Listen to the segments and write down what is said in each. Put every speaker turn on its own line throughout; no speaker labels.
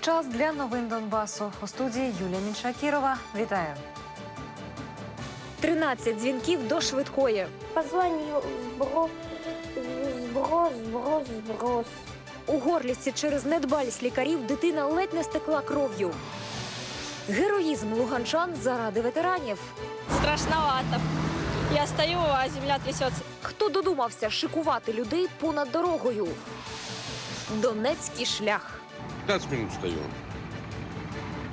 Час для новин Донбасу. У студії Юлія Міншакірова. Вітаю. 13 дзвінків до швидкої.
Позвонил, сброс, сброс, сброс, сброс.
У горлівці через недбалість лікарів дитина ледь не стекла кров'ю. Героїзм луганчан заради ветеранів.
Страшновато. Я стою, а земля трясется.
Хто додумався шикувати людей понад дорогою? Донецький шлях.
15 минут стою.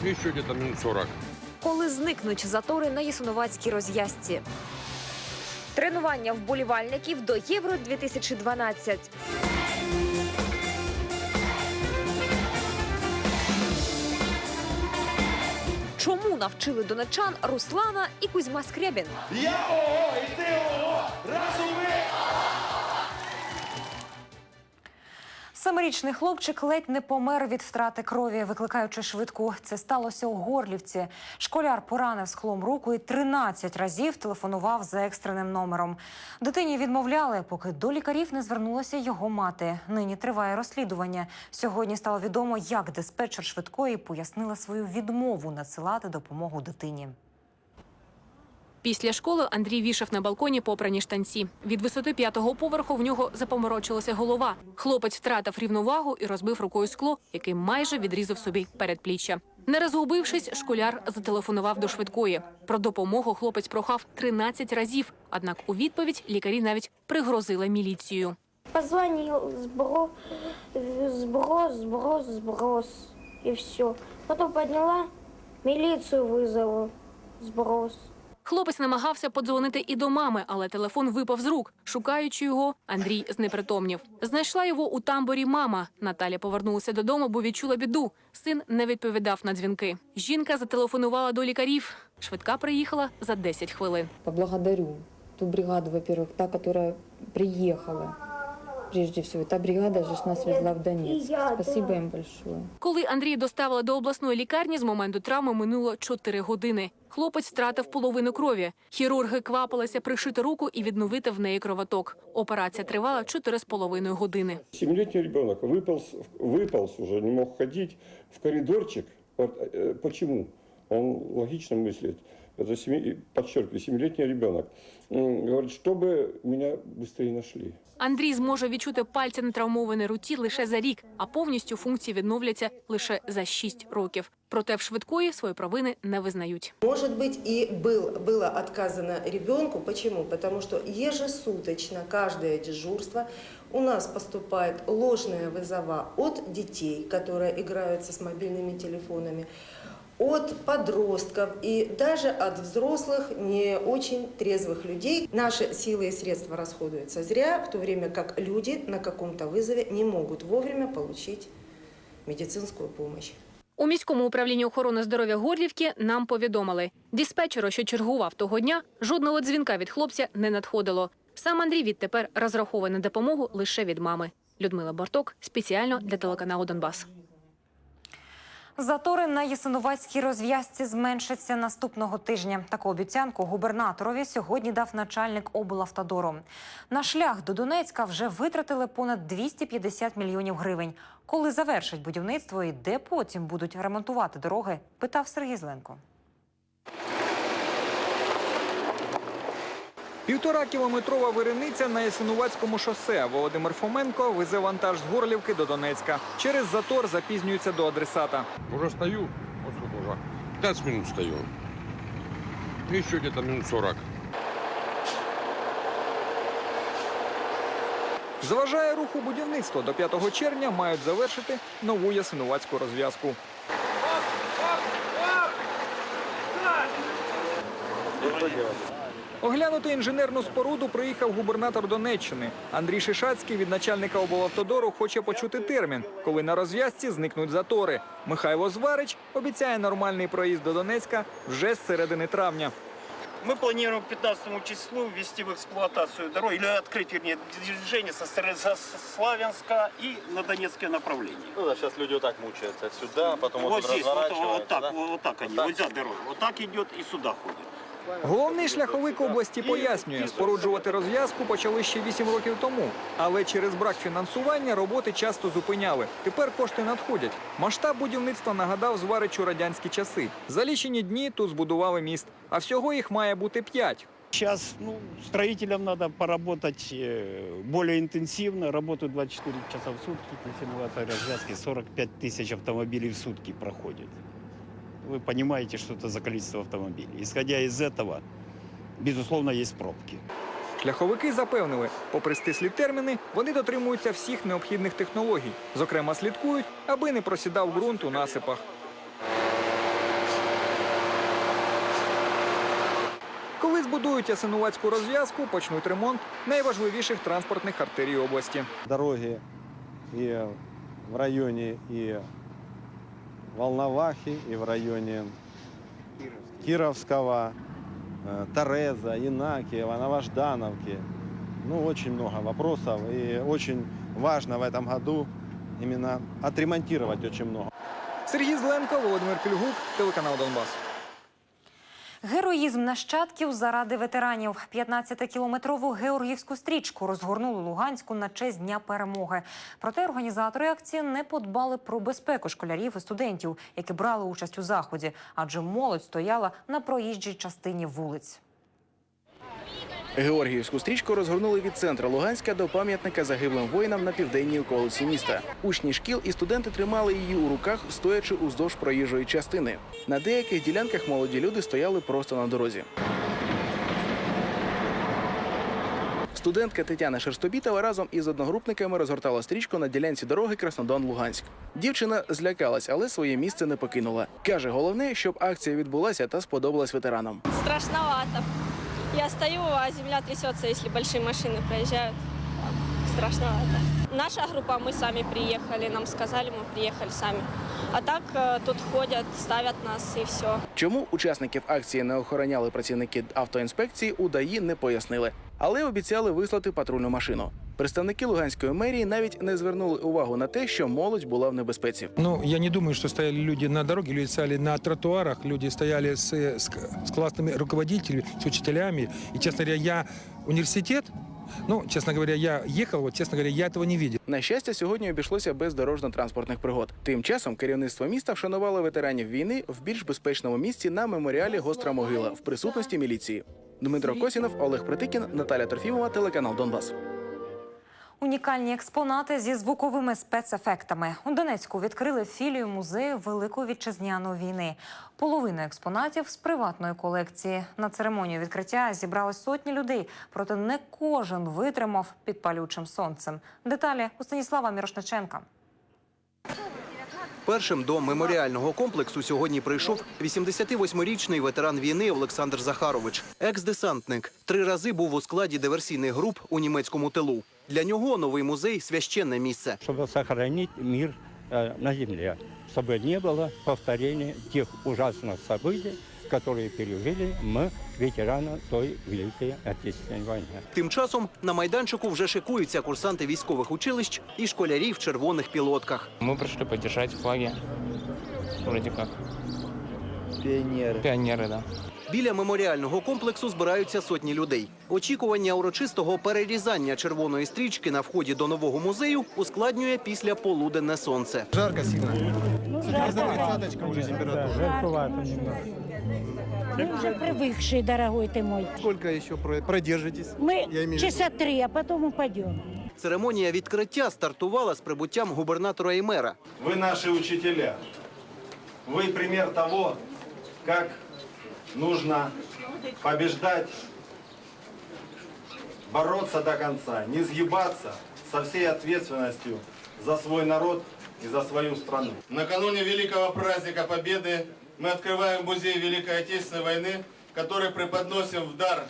Еще где-то минут 40.
Коли зникнуть затори на Ясиновацькій розв'язці. Тренування вболівальників до Євро 2012. Чому навчили донечан Руслана і Кузьма Скрябін?
Я ого, і ти ого! Разом ми!
Семирічний хлопчик ледь не помер від втрати крові, викликаючи швидку. Це сталося у Горлівці. Школяр поранив склом руку і 13 разів телефонував за екстреним номером. Дитині відмовляли, поки до лікарів не звернулася його мати. Нині триває розслідування. Сьогодні стало відомо, як диспетчер швидкої пояснила свою відмову надсилати допомогу дитині.
Після школи Андрій вішав на балконі попрані штанці. Від висоти п'ятого поверху в нього запоморочилася голова. Хлопець втратив рівновагу і розбив рукою скло, який майже відрізав собі передпліччя. Не розгубившись, школяр зателефонував до швидкої. Про допомогу хлопець прохав 13 разів. Однак у відповідь лікарі навіть пригрозили міліцією.
Позвонил, сброс, сброс, сброс, сброс. И все. Потом подняла, милицию вызову. Сброс.
Хлопець намагався подзвонити і до мами, але телефон випав з рук. Шукаючи його, Андрій знепритомнів. Знайшла його у тамбурі мама. Наталя повернулася додому, бо відчула біду. Син не відповідав на дзвінки. Жінка зателефонувала до лікарів. Швидка приїхала за 10 хвилин.
Поблагодарю ту бригаду, во-первых, та, которая приехала. Прежде всего, та бригада же ж нас везла в
я,
Спасибо им большое.
Коли Андрія доставили до обласної лікарні, з моменту травми минуло 4 години. Хлопець втратив половину крові. Хірурги квапилися пришити руку і відновити в неї кровоток. Операція тривала 4,5 години.
Семилетний ребенок выполз, выполз уже, не мог ходить в коридорчик. Вот, э, почему? Он логично мыслит. Это, семи, подчеркиваю, семилетний ребенок. М, Говорит, чтобы меня быстрее нашли.
Андрій зможе відчути пальці на травмованій руці лише за рік, а повністю функції відновляться лише за 6 років. Проте в швидкої свої провини не визнають.
Может быть, и был, было отказано ребенку. Почему? Потому что ежесуточно каждое дежурство у нас поступает ложные вызова от детей, которые играются с мобильными телефонами, от подростков и даже от взрослых, не очень трезвых людей. Наши силы и средства расходуются зря, в то время как люди на каком-то вызове не могут вовремя получить медицинскую помощь.
У міському управлінні охорони здоров'я Горлівки нам повідомили, диспетчеру, що чергував того дня, жодного дзвінка від хлопця не надходило. Сам Андрій відтепер розраховує на допомогу лише від мами. Людмила Барток спеціально для телеканалу Донбас.
Затори на Ясиновацькій розв'язці зменшаться наступного тижня. Таку обіцянку губернаторові сьогодні дав начальник облавтодору. На шлях до Донецька вже витратили понад 250 мільйонів гривень. Коли завершать будівництво і де потім будуть ремонтувати дороги, питав Сергій Зленко.
Півтора кілометрова вириниця на Ясинувацькому шосе. Володимир Фоменко везе вантаж з Горлівки до Донецька. Через затор запізнюється до адресата.
Уже стою. Вот сколько уже. 15 минут стою. Еще где-то минут 40.
Заважає руху будівництво. До 5 червня мають завершити нову Ясинувацьку розв'язку. Оглянути інженерну споруду приїхав губернатор Донеччини. Андрій Шишацький від начальника облавтодору хоче почути термін, коли на розв'язці зникнуть затори. Михайло Зварич обіцяє нормальний проїзд до Донецька вже з середини травня.
Мы планируем к 15 числу ввести в эксплуатацию дорогу, или открыть, вернее, движение со стороны со- со Славянска и на Донецкое направление.
Ну да, сейчас люди вот так мучаются. Сюда, потом вот,
вот
тут
здесь, вот, вот
разворачиваются,
так,
да?
вот, вот так они,
так?
вот за дорогу. Вот так идет и сюда ходит.
Головний шляховик області пояснює, споруджувати розв'язку почали ще 8 років тому. Але через брак фінансування роботи часто зупиняли. Тепер кошти надходять. Масштаб будівництва нагадав зваричу радянські часи. За лічені дні тут збудували міст, а всього їх має бути п'ять.
Сейчас ну, строителям надо поработать э, более интенсивно. Работают 24 часа в сутки. Симуляторе развязки 45 тысяч автомобилей в сутки проходит Вы понимаете, что это за количество автомобилей. Исходя из этого, безусловно, есть пробки.
Шляховики запевнили, попри стислі терміни, вони дотримуються всіх необхідних технологій. Зокрема, слідкують, аби не просідав ґрунт у насипах. Коли збудують Ясинуватську розв'язку, почнуть ремонт найважливіших транспортних артерій області.
Дороги и в районе и Волновахи, и в районе Кировского, э, Тореза, Инакиева, Новождановки. Ну, очень много вопросов. И очень важно в этом году именно отремонтировать очень много.
Сергій Зленко, Володимир Клюгук, телеканал Донбас.
Героїзм нащадків заради ветеранів. 15-кілометрову георгівську стрічку розгорнули Луганську на честь Дня перемоги. Проте організатори акції не подбали про безпеку школярів і студентів, які брали участь у заході, адже молодь стояла на проїжджій частині вулиць.
Георгіївську стрічку розгорнули від центру Луганська до пам'ятника загиблим воїнам на південній околиці міста. Учні шкіл і студенти тримали її у руках, стоячи уздовж проїжджої частини. На деяких ділянках молоді люди стояли просто на дорозі. Студентка Тетяна Шерстобітова разом із одногрупниками розгортала стрічку на ділянці дороги Краснодон-Луганськ. Дівчина злякалась, але своє місце не покинула. Каже, головне, щоб акція відбулася та сподобалась ветеранам.
Страшновато. Я стою, а земля трясется, если большие машины проезжают. Страшновато. Наша группа, мы сами приехали, нам сказали, мы приехали сами. А так э, тут ходят, ставят нас и все.
Чому учасників акції не охороняли працівники автоінспекції, у ДАІ не пояснили, але обіцяли вислати патрульну машину. Представники Луганської мерії навіть не звернули увагу на те, що молодь була в небезпеці.
Ну, я не думаю, что стояли люди на дороге, люди стояли на тротуарах, люди стояли с, с, с классными руководителями, с учителями. И, честно говоря, я университет, ну, честно говоря, я ехал, вот, честно говоря, я этого не видел.
На щастя, сьогодні обійшлося без дорожньо-транспортних пригод. Тим часом керівництво міста вшанувало ветеранів війни в більш безпечному місці на меморіалі Гостра могила в присутності міліції. Дмитро Косінов, Олег Притикін, Наталя Торфімова, телеканал Донбас.
Унікальні експонати зі звуковими спецефектами. У Донецьку відкрили філію музею Великої вітчизняної війни. Половина експонатів з приватної колекції. На церемонію відкриття зібрали сотні людей, проте не кожен витримав під палючим сонцем. Деталі у Станіслава Мірошниченка.
Першим до меморіального комплексу сьогодні прийшов 88-річний ветеран війни Олександр Захарович, екс-десантник. Три рази був у складі диверсійних груп у німецькому тилу. Для нього новий музей священне місце.
чтобы сохранить мир э, на земле, чтобы не было повторения тех ужасных событий, которые пережили мы, ветераны той Великой Отечественной войны.
Тим часом на майданчику вже шикуються курсанти військових училищ і школярі в червоних пілотках.
Мы пришли поддержать флаги. Вроде как.
Пионеры.
Пионеры, да.
Біля меморіального комплексу збираються сотні людей. Очікування урочистого перерізання червоної стрічки на вході до нового музею ускладнює після полуденне сонце.
Жарко сильно.
Ну,
Двадцаточка уже температура.
Жарковато немного.
Мы уже привыкшие, дорогой ты мой.
Сколько еще продержитесь?
Мы
Я имею в виду.
часа три, а потом упадем.
Церемонія відкриття стартувала з прибуттям губернатора і мера.
Вы наши учителя. Вы пример того, как нужно побеждать, бороться до конца, не сгибаться со всей ответственностью за свой народ и за свою страну. Накануне великого праздника Победы мы открываем музей Великой Отечественной войны, который преподносим в дар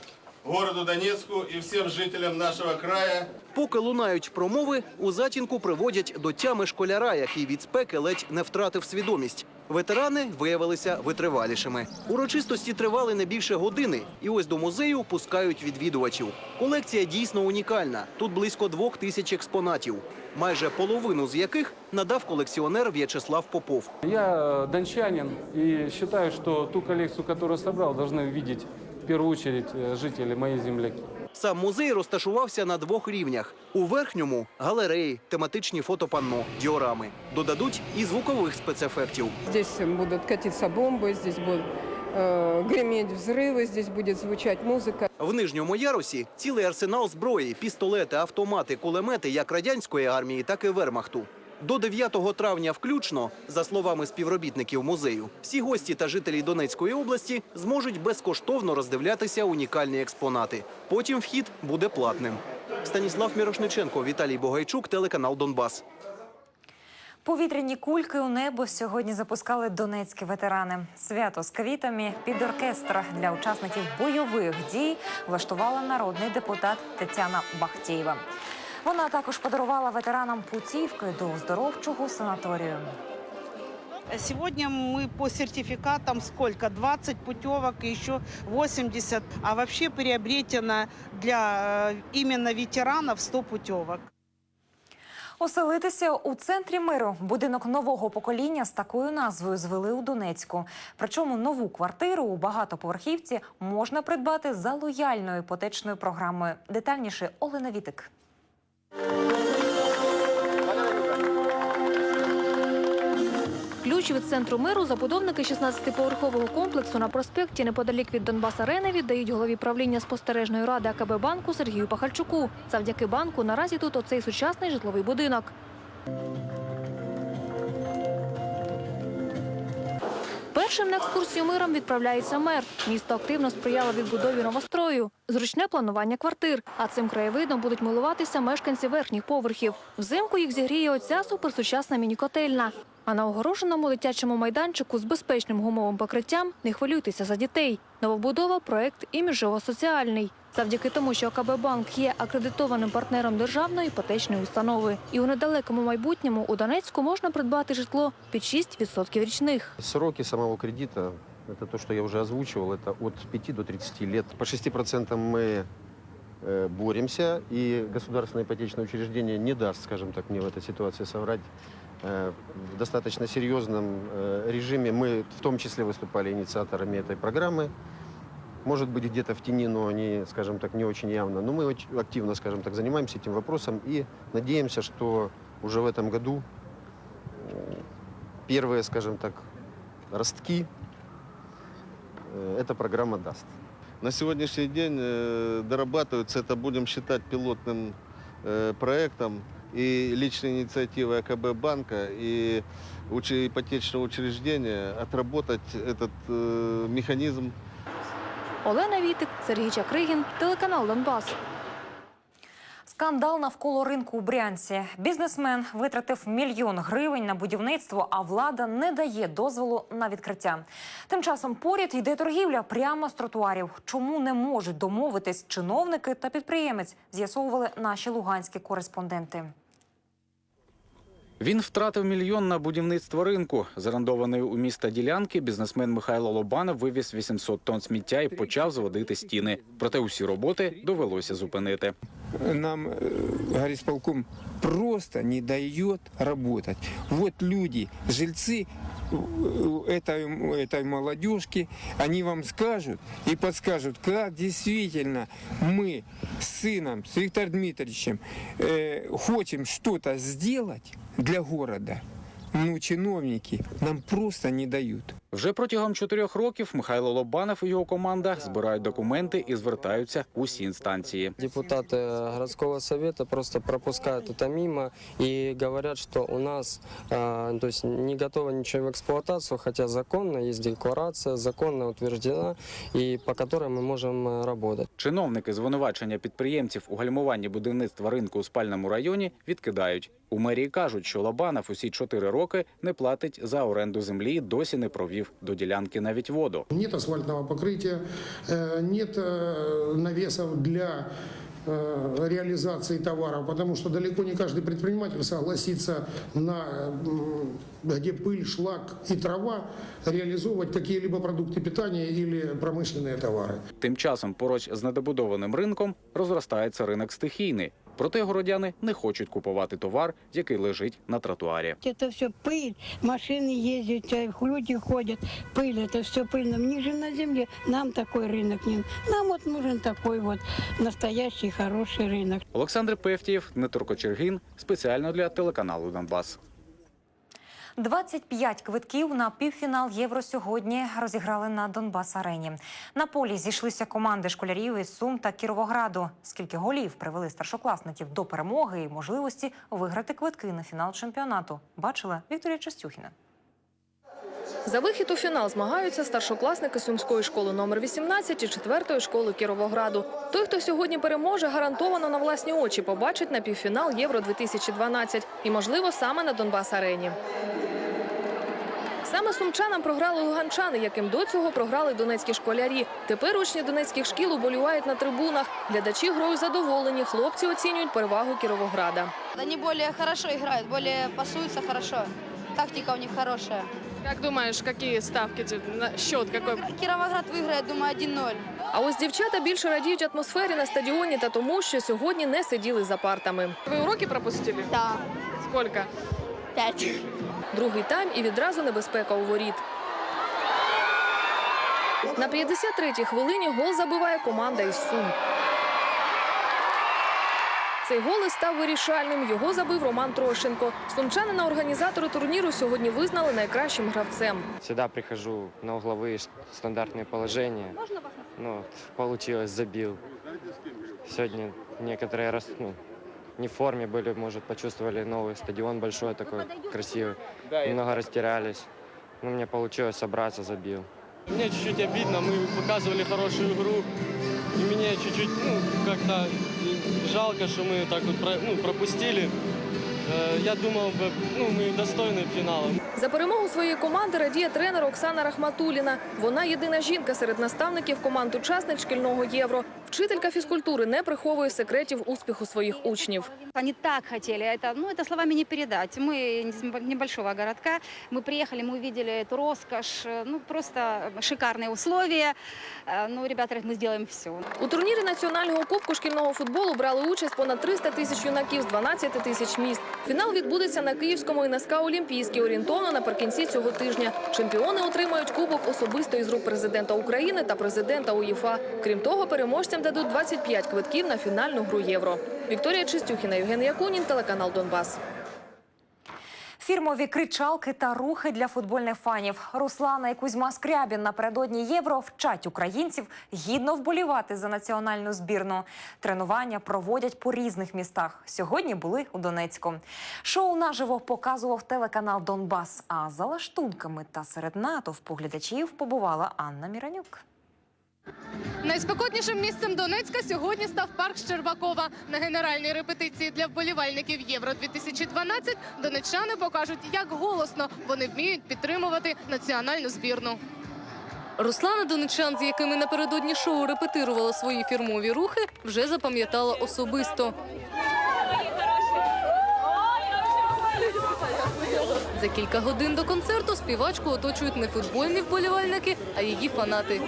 городу Донецку и всем жителям нашего края
Поки лунають промови, у затінку приводять до тями школяра, який від спеки ледь не втратив свідомість. Ветерани виявилися витривалішими. Урочистості тривали не більше години, і ось до музею пускають відвідувачів. Колекція дійсно унікальна. Тут близько двох тисяч експонатів, майже половину з яких надав колекціонер В'ячеслав Попов.
Я э, дончанин и считаю, что ту коллекцию, которую собрал, должны видеть
в первую очередь э, жители, мои земляки.
Сам музей розташувався на двох рівнях. У верхньому галереї, тематичні фотопанно, діорами. Додадуть і звукових спецефектів.
Здесь будут катиться бомбы, здесь будут э, греметь взрывы, здесь будет звучать музыка.
В нижньому ярусі цілий арсенал зброї, пістолети, автомати, кулемети як радянської армії, так і вермахту. До 9 травня включно, за словами співробітників музею, всі гості та жителі Донецької області зможуть безкоштовно роздивлятися унікальні експонати. Потім вхід буде платним. Станіслав Мірошниченко, Віталій Богайчук, телеканал Донбас.
Повітряні кульки у небо сьогодні запускали донецькі ветерани. Свято з квітами під оркестр для учасників бойових дій влаштувала народний депутат Тетяна Бахтєєва. Вона також подарувала ветеранам путівки до оздоровчого санаторію.
Сегодня мы по сертификатам сколько? 20 путевок и еще 80. А вообще приобретено для э, именно ветеранов 100 путевок.
Оселитися у центрі миру будинок нового покоління з такою назвою звели у Донецьку. Причому нову квартиру у багатоповерхівці можна придбати за лояльною іпотечною програмою. Детальніше Олена Вітик.
Ключ від центру миру забудовники 16-поверхового комплексу на проспекті неподалік від Донбас-Арени віддають голові правління спостережної ради АКБ банку Сергію Пахальчуку. Завдяки банку наразі тут оцей сучасний житловий будинок. Першим на екскурсію миром відправляється мер. Місто активно сприяло відбудові новострою. Зручне планування квартир. А цим краєвидом будуть милуватися мешканці верхніх поверхів. Взимку їх зігріє оця суперсучасна міні-котельна. А на огороженому дитячому майданчику з безпечним гумовим покриттям не хвилюйтеся за дітей. Новобудова проект іміджово-соціальний. Завдяки тому, що ОКБ банк є акредитованим партнером державної іпотечної установи. І у недалекому майбутньому у Донецьку можна придбати житло під 6% річних.
Сроки самого кредита, это то, что я уже озвучивал, это от 5 до 30 лет. По 6% мы э, боремся, и государственное ипотечное учреждение не даст, скажем так, мне в этой ситуации соврать. Э, В достаточно серьезном э, режиме мы в том числе выступали инициаторами этой программы. Может быть, где-то в тени, но они, скажем так, не очень явно. Но мы очень активно, скажем так, занимаемся этим вопросом и надеемся, что уже в этом году э, первые, скажем так, ростки эта программа даст.
На сегодняшний день дорабатывается, это будем считать пилотным проектом и личной инициативой АКБ банка и ипотечного учреждения отработать этот э, механизм
Олена Вітик, Сергій Чакригін, телеканал Донбас.
Скандал навколо ринку у Брянці. Бізнесмен витратив мільйон гривень на будівництво, а влада не дає дозволу на відкриття. Тим часом поряд йде торгівля прямо з тротуарів. Чому не можуть домовитись чиновники та підприємець? З'ясовували наші луганські кореспонденти.
Він втратив мільйон на будівництво ринку. З орендованої у міста ділянки бізнесмен Михайло Лобанов вивіз 800 тонн сміття і почав зводити стіни. Проте усі роботи довелося зупинити.
Нам э, горисполком просто не дает работать. Вот люди, жильцы э, этой, этой молодежки, они вам скажут и подскажут, как действительно мы с сыном, с Виктором Дмитриевичем, э, хотим что-то сделать для города. Ну, чиновники нам просто не дают.
Вже протягом чотирьох років Михайло Лобанов і його команда збирають документи і звертаються в усі інстанції.
Депутаты городского совета просто пропускают это мимо и говорят, что у нас э, то есть не готово ничего в эксплуатацию, хотя законно есть декларация, законно утверждена, и по которой мы можем э, работать.
Чиновники звинувачення підприємців у гальмуванні будівництва ринку у спальному районі відкидають. У мерії кажуть, що Лобанов усі чотири роки не платить за оренду землі, і досі не провів до ділянки навіть воду.
Нет асфальтного покрытия, э, нет э, навесов для э, реализации товаров, потому что далеко не каждый предприниматель согласится на, м, где пыль, шлак и трава, реализовывать какие-либо продукты питания или промышленные товары.
Тим часом поруч з недобудованим ринком розростається ринок стихійний. Проте городяни не хочуть купувати товар, який лежить на тротуарі.
Это все пыль, машины ездят, э, люди ходят, пыль, это все пыль. Нам ниже на земле, нам такой рынок не Нам вот нужен такой вот настоящий хороший рынок.
Олександр Певтієв, Дмитро Кочергін, спеціально для телеканалу Донбас.
25 квитків на півфінал Євро сьогодні розіграли на Донбас Арені. На полі зійшлися команди школярів із Сум та Кіровограду. Скільки голів привели старшокласників до перемоги і можливості виграти квитки на фінал чемпіонату. Бачила Вікторія Частюхіна.
За вихід у фінал змагаються старшокласники Сумської школи номер 18 і 4 школи Кіровограду. Той, хто сьогодні переможе, гарантовано на власні очі побачить на півфінал Євро 2012 і, можливо, саме на Донбас Арені. Саме сумчанам програли луганчани, яким до цього програли донецькі школярі. Тепер учні донецьких шкіл уболівають на трибунах. Глядачі грою задоволені. Хлопці оцінюють перевагу Кіровограда.
Они более хорошо играют, более пасуются хорошо. Тактика у них хорошая.
Як думаєш, які ставки на счет який?
Кировоград выиграет, думаю, 1-0.
А ось дівчата більше радіють атмосфері на стадіоні та тому, що сьогодні не сиділи за партами. Ви уроки пропустили?
Да.
Скільки?
Пять.
Другий тайм і відразу небезпека у воріт. На 53-й хвилині гол забиває команда із Сум. Цей гол і став вирішальним. Його забив Роман Трощенко. Сумчанина організатори турніру сьогодні визнали найкращим гравцем.
Всегда прихожу на угловые ш- стандартные положения. Ну, вот, получилось, забил. Сегодня некоторые раз, ну, не в форме были, может, почувствовали новый стадион большой такой, красивый. Немного растерялись. Ну, мне получилось собраться, забил.
Мне чуть-чуть обидно, мы показывали хорошую игру, и мне чуть-чуть, ну, как-то жалко, что мы так вот про- ну, пропустили. Э, Я думал, бы, ну, мы достойны финала.
За перемогу своєї команди радіє тренер Оксана Рахматуліна. Вона єдина жінка серед наставників команд учасниць шкільного євро. Вчителька фізкультури не приховує секретів успіху своїх учнів.
Они так хотели. Это, ну, это словами не передать. Мы из небольшого городка. Мы приехали, мы увидели эту роскошь. э, Ну, просто шикарные условия. Э, Ну, ребята, говорят, мы сделаем все.
У турнірі національного кубку шкільного футболу брали участь понад 300 тисяч юнаків з 12 тисяч міст. Фінал відбудеться на Київському НСК Олімпійський орієнтовно наприкінці цього тижня. Чемпіони отримають кубок особисто із рук президента України та президента УЄФА. Крім того, переможцям дадуть 25 квитків на фінальну гру євро. Вікторія Чистюхіна, Євген Якунін, телеканал Донбас.
Фірмові кричалки та рухи для футбольних фанів. Руслана і Кузьма Скрябін напередодні євро вчать українців гідно вболівати за національну збірну. Тренування проводять по різних містах. Сьогодні були у Донецьку. Шоу наживо показував телеканал Донбас. А за лаштунками та серед натовпу глядачів побувала Анна Міранюк.
Найспекотнішим місцем Донецька сьогодні став парк Щербакова. На генеральній репетиції для вболівальників Євро 2012 донеччани покажуть, як голосно вони вміють підтримувати національну збірну.
Руслана Донечан, з якими напередодні шоу репетирувала свої фірмові рухи, вже запам'ятала особисто. За кілька годин до концерту співачку оточують не футбольні вболівальники, а її фанати.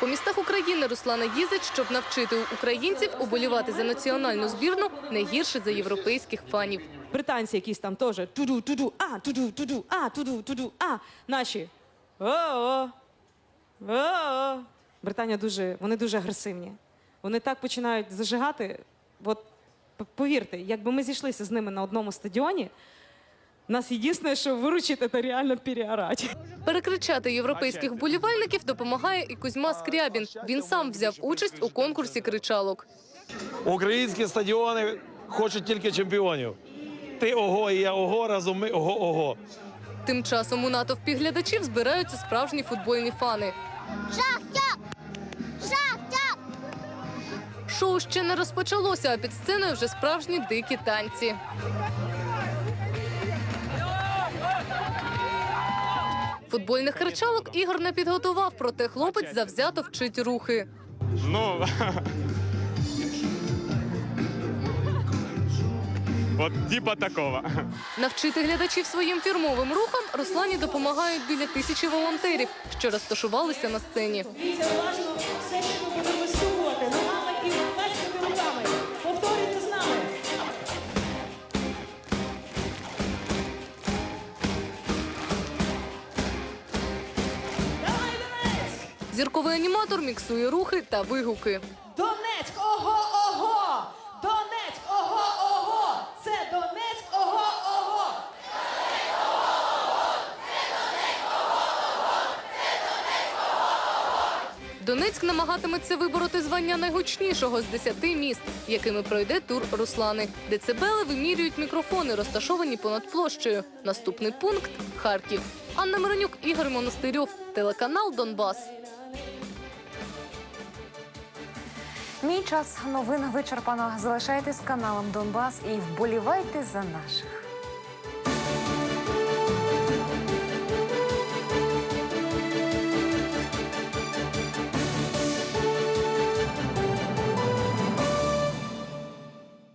По містах України Руслана їздить, щоб навчити українців уболівати за національну збірну не гірше за європейських фанів.
британці якісь там теж туду, туду, а, туду, туду, а, туду, туду, а. Наші. О-о. О-о. Британія дуже, вони дуже агресивні. Вони так починають зажигати. От повірте, якби ми зійшлися з ними на одному стадіоні, нас єдине, що виручить, це реально переорати.
Перекричати європейських вболівальників допомагає і Кузьма Скрябін. Він сам взяв участь у конкурсі кричалок.
Українські стадіони хочуть тільки чемпіонів. Ти ого, і я ого, разом ми ого, ого.
Тим часом у натовпі глядачів збираються справжні футбольні фани.
Шахтя! Шахтя!
Шоу ще не розпочалося, а під сценою вже справжні дикі танці. Футбольних кричалок Ігор не підготував, проте хлопець завзято вчить рухи.
Ну
Вот типа такого.
Навчити глядачів своїм фірмовим рухам Руслані допомагають біля тисячі волонтерів, що розташувалися на сцені.
Дивіться уважно, все, що ми
Зірковий аніматор міксує рухи та вигуки.
Донецьк, ого, ого! Донецьк, ого, ого! Це Донецьк, ого, ого!
Донецьк намагатиметься вибороти звання найгучнішого з 10 міст, якими пройде тур Руслани. Децибели вимірюють мікрофони, розташовані понад площею. Наступний пункт Харків. Анна Миронюк, Ігор Монастирьов, телеканал Донбас.
Мій час новин вичерпано. Залишайтесь каналом Донбас і вболівайте за наших.